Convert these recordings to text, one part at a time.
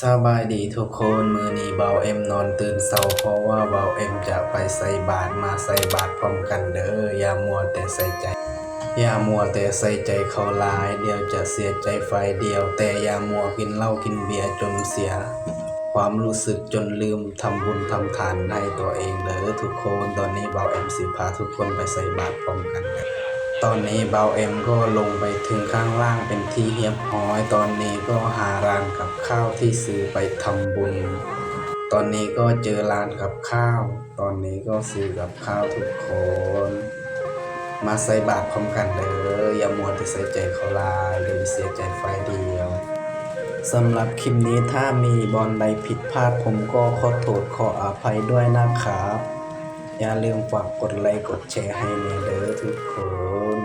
สบายดีทุกคนมือนี้เบาเอ็มนอนตื่นเศร้าเพราะว่าเบาเอ็มจะไปใส่บาตรมาใส่บาตรพร้อมกันเด้ออย่ามัวแต่ใส่ใจ อย่ามัวแต่ใส่ใจเขาลาย เดียวจะเสียใจไฟเดียว แต่อย่ามัวกินเหล้ากินเบียร์จนเสีย ความรู้สึกจนลืมทำบุญทำทานให้ตัวเองเด้อทุกคนตอนนี้เบาเอ็มสิพาทุกคนไปใส่บาตรพร้อมกันเด้อ ตอนนี้เบาเอ็มก็ลงไปถึงข้างล่างเป็นที่เรียบร้อย ตอนนี้ก็หาร้านกับข้าวที่ซื้อไปทำบุญ ตอนนี้ก็เจอร้านกับข้าว ตอนนี้ก็ซื้อกับข้าวทุกคน มาใส่บาตรพร้อมกันเด้ออย่ามัวแต่ใส่ใจเขาลายหรือเสียใจไฟเดียวสำหรับคลิปนี้ถ้ามีบอลใดผิดพลาดผมก็ขอโทษขออภัยด้วยนะครับ อย่าลืมฝากกดไลค์กดแชร์ให้เนเด้อทุกคน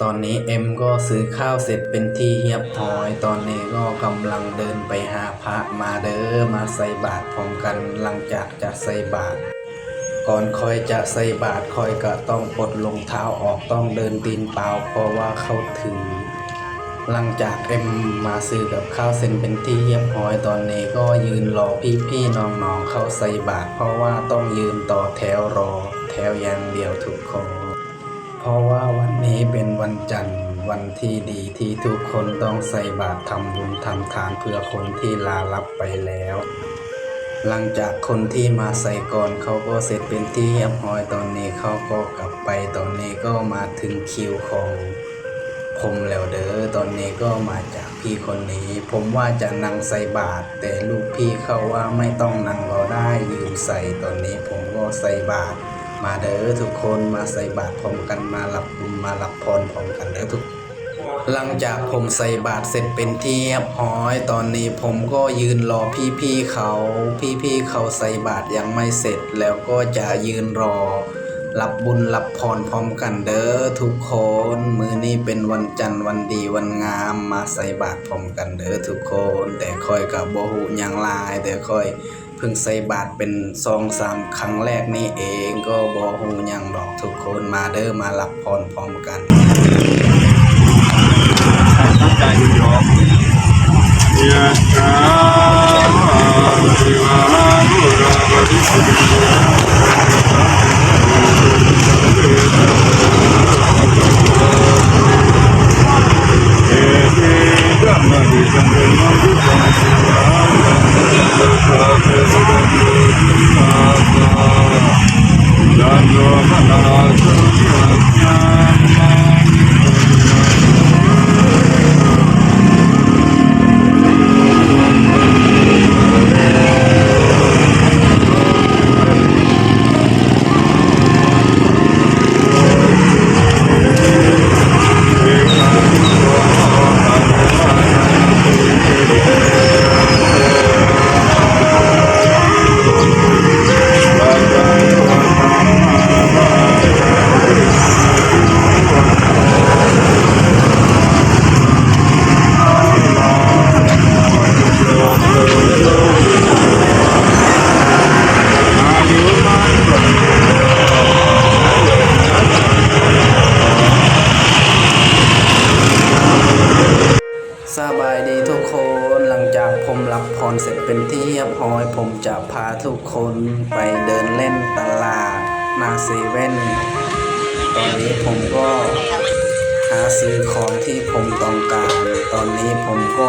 ตอนนี้เอ็มก็ซื้อข้าวเสร็จเป็นที่เรียบร้อย ตอนนี้ก็กำลังเดินไปหาพระมาเด้อมาใส่บาตรพร้อมกันหลังจากจะใส่บาตรก่อนคอยจะใส่บาตรคอยก็ต้องปลดรองเท้าออกต้องเดินตีนเปล่าเพราะว่าเขาถือ หลังจากเอ็มมาซื้อกับข้าวเสร็จเป็นที่เรียบร้อยตอนนี้ก็ยืนรอพี่ๆน้องๆเข้าใส่บาตรเพราะว่าต้องยืนต่อแถวรอ แถวอย่างเดียวทุกคนเพราะว่าวันนี้เป็นวันจันทร์วันที่ดีที่ทุกคนต้องใส่บาตรทำบุญทำทานเพื่อคนที่ลาลับไปแล้ว หลังจากคนที่มาใส่ก่อนเขาก็เสร็จเป็นที่เรียบร้อยตอนนี้เขาก็กลับไปตอนนี้ก็มาถึงคิวของ มแล้วเด้อตอนนี้ก็มาจากพี่คนนี้ ผมว่าจะนั่งใส่บาตรแต่ลูกพี่เขาว่าไม่ต้องนั่งก็ได้ยืนใส่ตอนนี้ผมก็ใส่บาตรมาเด้อทุกคนมาใส่บาตรพร้อมกันมารับบุญมารับพรพร้อมกันเด้อทุกหลังจากผมใส่บาตรเสร็จเป็นที่เรียบร้อย ตอนนี้ผมก็ยืนรอพี่ๆเขา พี่ๆเขาใส่บาตรยังไม่เสร็จแล้วก็จะยืนรอ รับบุญรับพรพร้อมกันเด้อทุกคน มือนี้เป็นวันจันทร์วันดีวันงามมาใส่บาตรพร้อมกันเด้อทุกคน แต่ค่อยกับบ่หูยังลาย แต่ค่อยเพิ่งใส่บาตรเป็นสองสามครั้งแรกนี่เองก็บ่ฮู้หยังดอกทุกคนมาเด้อมารับพรพร้อมกันตั้งใจอยู่ยอมยะถาสิวานุราปฏิสิทธิ รา รับพรเสร็จเป็นที่เรียบร้อย ผมจะพาทุกคนไปเดินเล่นตลาดหนาเซเว่น ตอนนี้ผมก็หาซื้อของที่ผมต้องการ ตอนนี้ผมก็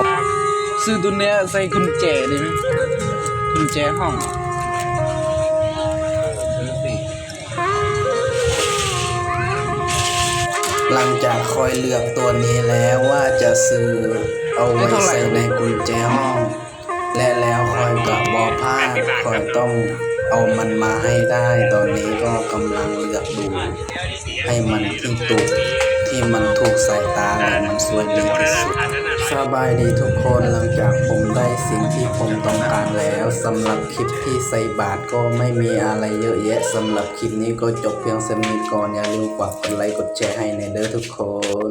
ซื้อตัวเนี้ยใส่กุญแจได้ไหมกุญแจห้องหลังจากคอยเลือกตัวนี้แล้วว่าจะซื้อเอาไว้ใส่ในกุญแจห้อง และแล้วคอยกับบอพลาคอยต้องเอามันมาให้ได้ ตอนนี้ก็กำลังเลือกดู ให้มันที่ตุกที่มันถูกสายตาและมันสวยดีที่สุดสบายดีทุกคนหลังจากผมได้สิ่งที่ผมต้องการแล้วสำหรับคลิปที่ใส่บาทก็ไม่มีอะไรเยอะแยะสำหรับคลิปนี้ก็จบเพียงเท่านี้ก่อนอย่าลืมฝากกดไลค์กดแชร์ให้ในเด้อทุกคน